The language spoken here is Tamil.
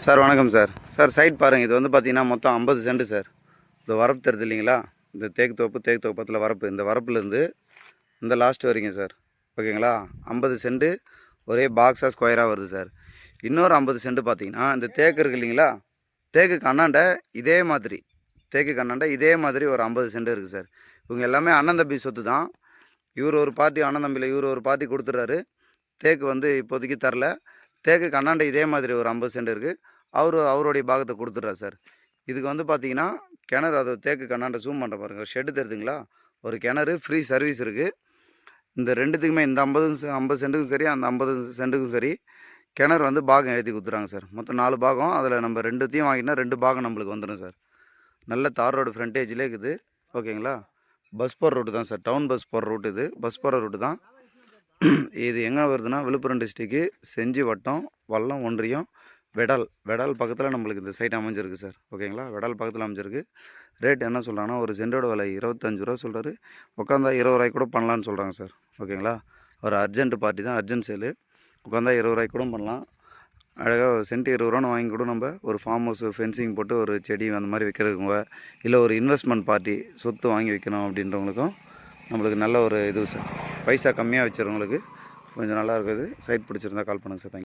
சார் வணக்கம் சார். சார் சைட் பாருங்கள் இது வந்து பார்த்தீங்கன்னா மொத்தம் ஐம்பது சென்ட் சார். இந்த வரப்பு தருது இல்லைங்களா? இந்த தேக்கு தோப்பு தேக்கு தோப்பத்தில் வரப்பு. இந்த வரப்புலேருந்து இந்த லாஸ்ட் வரைக்கும் சார். ஓகேங்களா? ஐம்பது சென்ட் ஒரே பாக்ஸாக ஸ்கொயராக வருது சார். இன்னொரு ஐம்பது சென்ட் பார்த்தீங்கன்னா இந்த தேக்கு இருக்குது இல்லைங்களா? தேக்கு கண்ணாண்ட இதே மாதிரி. தேக்கு கண்ணாண்ட இதே மாதிரி ஒரு ஐம்பது சென்ட் இருக்குது சார். இவங்க எல்லாமே அண்ணன் தம்பி சொத்து தான். இவர் ஒரு பார்ட்டி அண்ணன் தம்பியில் இவர் ஒரு பார்ட்டி கொடுத்துட்றாரு தேக்கு வந்து இப்போதைக்கு தரல. தேக்கு கண்ணாண்ட இதே மாதிரி ஒரு ஐம்பது சென்ட் இருக்குது அவர் அவருடைய பாகத்தை கொடுத்துட்றாரு சார். இதுக்கு வந்து பார்த்தீங்கன்னா கிணறு அது தேக்கு கண்ணாண்ட ஜூம் பண்ணுற பாருங்கள் ஷெட்டு தருதுங்களா ஒரு கிணறு ஃப்ரீ சர்வீஸ் இருக்குது இந்த ரெண்டுத்துக்குமே இந்த ஐம்பது ஐம்பது சென்ட்டுக்கும் சரி அந்த ஐம்பது சென்ட்டுக்கும் சரி கிணறு வந்து பாகம் எழுதி கொடுத்துறாங்க சார். மொத்தம் நாலு பாகம். அதில் நம்ம ரெண்டுத்தையும் வாங்கினா ரெண்டு பாகம் நம்மளுக்கு வந்துடும் சார். நல்ல தார் ரோடு ஃப்ரண்டேஜ்லேயே இருக்குது. ஓகேங்களா? பஸ் போகிற ரூட்டு தான் சார். டவுன் பஸ் போகிற ரூட் இது. பஸ் போகிற ரூட்டு தான். இது எங்கே வருதுன்னா விழுப்புரம் டிஸ்ட்ரிக்கு செஞ்சி வட்டம் வல்லம் ஒன்றியம் வெடல். வெடல் பக்கத்தில் நம்மளுக்கு இந்த சைட் அமைஞ்சிருக்கு சார் ஓகேங்களா? வெடல் பக்கத்தில் அமைஞ்சிருக்கு. ரேட் என்ன சொல்கிறாங்கன்னா ஒரு சென்டோட விலை இருபத்தஞ்சு ரூபா சொல்கிறாரு உட்காந்தா இருபது ரூபாய்க்கு கூட பண்ணலான்னு சொல்கிறாங்க சார் ஓகேங்களா? ஒரு அர்ஜென்ட் பார்ட்டி தான் அர்ஜென்ட் சேலு உட்காந்தா இருபது ரூபாய்க்கு கூட பண்ணலாம். அழகாக ஒரு சென்ட் இருபது ரூபான்னு வாங்கி கூட நம்ம ஒரு ஃபார்ம் ஹவுஸ் ஃபென்சிங் போட்டு ஒரு செடி அந்த மாதிரி வைக்கிறதுக்குங்க. இல்லை ஒரு இன்வெஸ்ட்மெண்ட் பார்ட்டி சொத்து வாங்கி வைக்கணும் அப்படின்றவங்களுக்கும் நம்மளுக்கு நல்ல ஒரு இது சார் பைசா கம்மியாக வச்சுருவங்களுக்கு கொஞ்சம் நல்லா இருக்குது. சைட் பிடிச்சிருந்தா கால் பண்ணுங்கள் சார். தேங்க்யூ